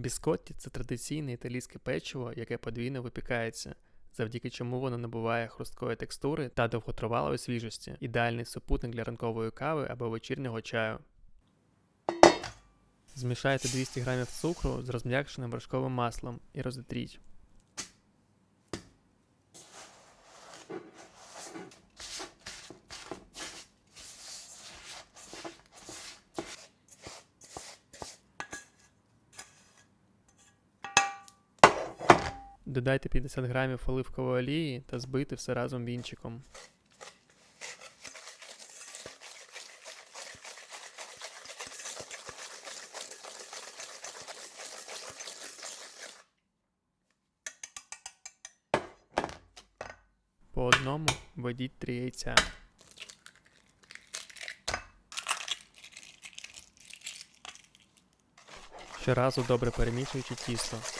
Біскотті це традиційне італійське печиво, яке подвійно випікається, завдяки чому воно набуває хрусткої текстури та довготривалої свіжості, ідеальний супутник для ранкової кави або вечірнього чаю. Змішайте 200 г цукру з розм'якшеним вершковим маслом і розітріть. Додайте 50 грамів оливкової олії та збийте все разом вінчиком. По одному введіть 3 яйця. Щоразу добре перемішуючи тісто.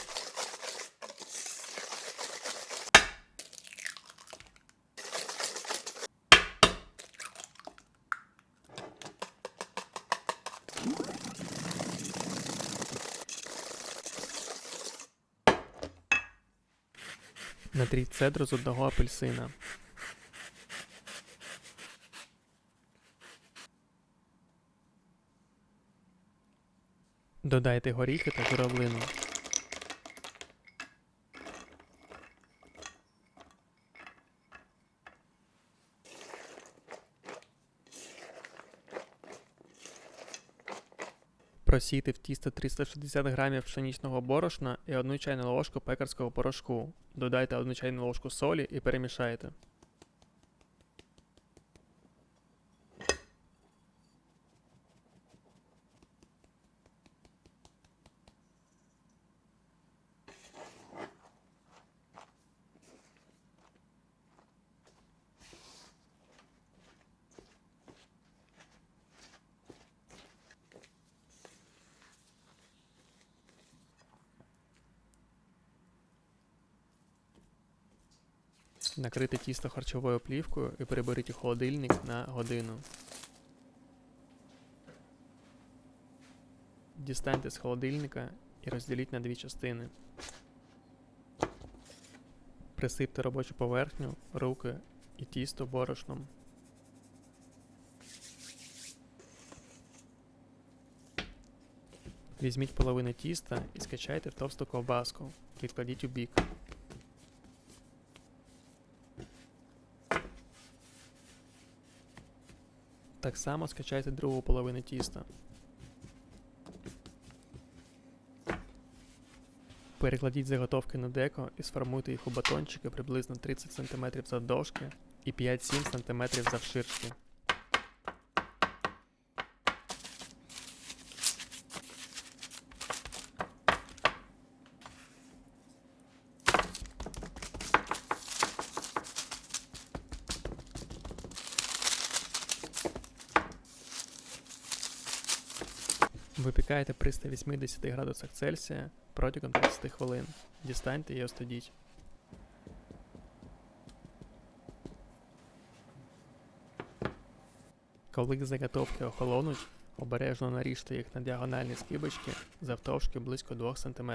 Натріть цедру з одного апельсина. Додайте горіхи та журавлину. Просійте в тісто 360 грамів пшеничного борошна і 1 чайну ложку пекарського порошку. Додайте 1 чайну ложку солі і перемішайте. Накрийте тісто харчовою плівкою і переберіть у холодильник на годину. Дістаньте з холодильника і розділіть на дві частини. Присипте робочу поверхню, руки і тісто борошном. Візьміть половину тіста і скачайте в товсту ковбаску. Відкладіть у бік. Так само скачайте другу половину тіста. Перекладіть заготовки на деко і сформуйте їх у батончики приблизно 30 см завдовжки і 5-7 см завширшки. Випікайте при 180 градусах Цельсія протягом 30 хвилин. Дістаньте і остудіть. Коли заготовки охолонуть, обережно наріжте їх на діагональні скибочки завтовшки близько 2 см.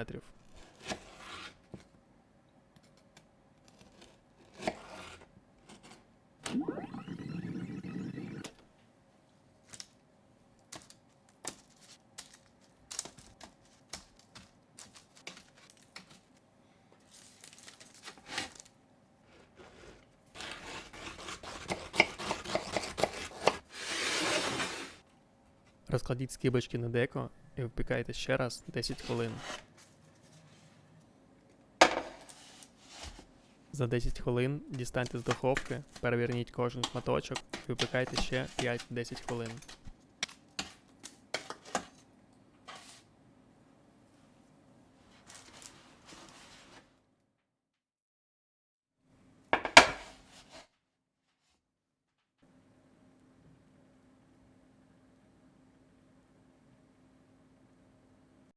Розкладіть скибочки на деко і випікайте ще раз 10 хвилин. За 10 хвилин дістаньте з духовки, переверніть кожен шматочок і випікайте ще 5-10 хвилин.